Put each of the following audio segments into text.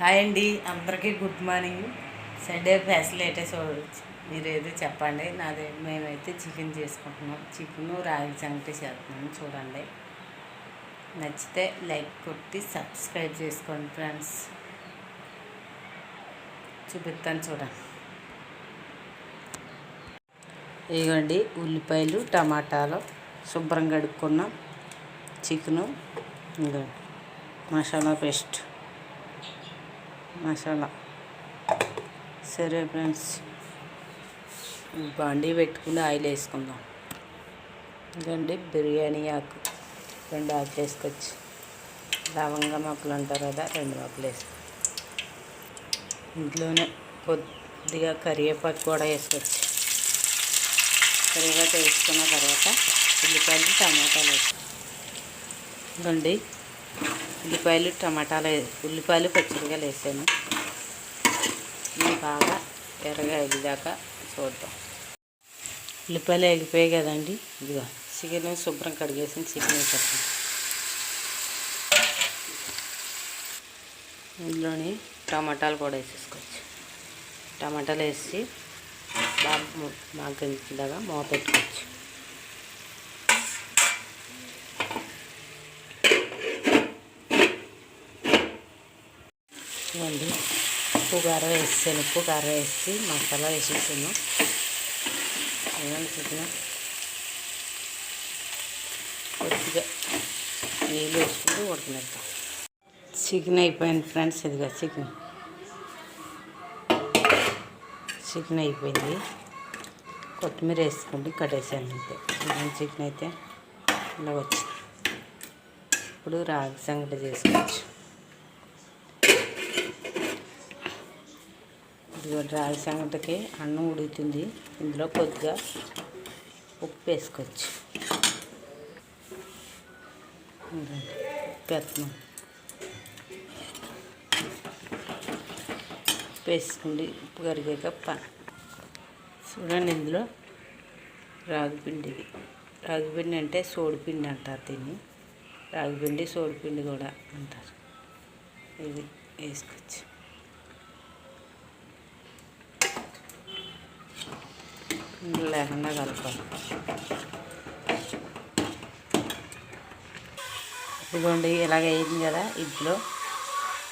Hi అండి. అందరికీ good morning. Sunday facility చూడవచ్చు మీరు ఏదో చెప్పండి. నాదే మేమైతే చికెన్ చేసుకుంటున్నాం. చికెన్ రాగి సంగటి చేస్తున్నాం. చూడండి. నచ్చితే లైక్ కొట్టి సబ్స్క్రైబ్ చేసుకోండి ఫ్రెండ్స్. చూపిస్తాను చూడండి. ఇదిగోండి ఉల్లిపాయలు టమాటాలు శుభ్రం కడుక్కున్నాం. చికెను ఇంకా మసాలా పేస్ట్. మసాలా. సరే ఫ్రెండ్స్ బండి పెట్టుకుని ఆయిల్ వేసుకుందాం. ఇదండి బిర్యానీ ఆకు. రెండు ఆకులు వేసుకొచ్చి లవంగ మొక్కలు అంటారు కదా రెండు మొక్కలు వేసుకో. ఇంట్లోనే కొద్దిగా కరివేపాకు కూడా వేసుకోవచ్చు. కరివేపాకు వేసుకున్న తర్వాత ఉల్లిపాయలు టమాటాలు వేసుకోండి ఉల్లిపాయలు టమాటాలు ఉల్లిపాయలు పచ్చిమిరకాయలు వేసాను. ఇవి బాగా ఎర్రగా ఎగిదాకా చూద్దాం. ఉల్లిపాయలు ఎగిపోయాయి కదండి. ఇదిగో చికెన్ శుభ్రం కడిగేసి చికెన్ వేసేస్తాం ఇందులోని టమాటాలు కూడా వేసేసుకోవచ్చు. టమాటాలు వేసి బాగా మాకు దాకా మూత పెట్టుకోవచ్చు ఇవ్వండి ఉప్పు కారం వేసాను ఉప్పు కారం వేసి మసాలా వేసేసాను చికెన్ కొద్దిగా నీళ్ళు వేసుకుంటూ ఉడకనిద్దాం. చికెన్ అయిపోయింది ఫ్రెండ్స్ ఇదిగా చికెన్. చికెన్ అయిపోయింది. కొత్తిమీర వేసుకుంటే కట్టేసాను అంతే. చికెన్ చికెన్ అయితే ఇలా వచ్చింది. ఇప్పుడు రాగి సంగటి చేసుకోవచ్చు. ఇదిగోండి రాగి సంగటికి అన్నం ఉడుకుతుంది. ఇందులో కొద్దిగా ఉప్పు వేసుకోవచ్చు. ఇదిగోండి, ఉప్పు వేస్తున్నాం. ఉప్పు వేసుకోండి ఉప్పు కరిగాక ప చూడండి ఇందులో రాగిపిండి రాగిపిండి అంటే సోడిపిండి అంటారు దీన్ని. రాగిపిండి సోడిపిండి కూడా అంటారు. ఇది వేసుకోవచ్చు. ఇందులో లేకుండా కలపాలి ఇదిగోండి ఇలాగ అయింది కదా ఇంట్లో.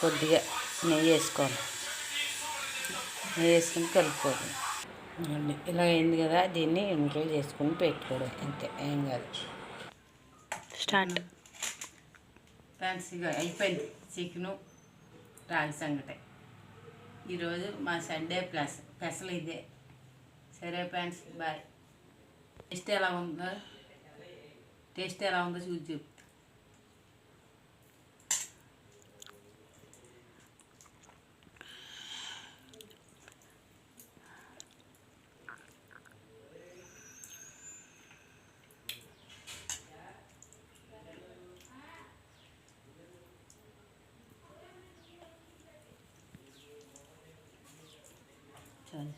కొద్దిగా నెయ్యి వేసుకోవాలి. నెయ్యి వేసుకుని కలుపుకోవాలి. ఇలా అయింది కదా దీన్ని ఇంట్లో చేసుకుని పెట్టుకోవడం. అంతే ఏం కాదు. స్టార్ట్. ఫ్రెండ్స్ ఇక అయిపోయింది చికెను రాగి సంగటి. ఈరోజు మా సండే ప్లస్ స్పెషల్ ఇదే. సరే ఫ్రెండ్స్ బాయ్ టేస్ట్ ఎలా ఉందో టేస్ట్ ఎలా ఉందో చూసి చెప్తా చాలు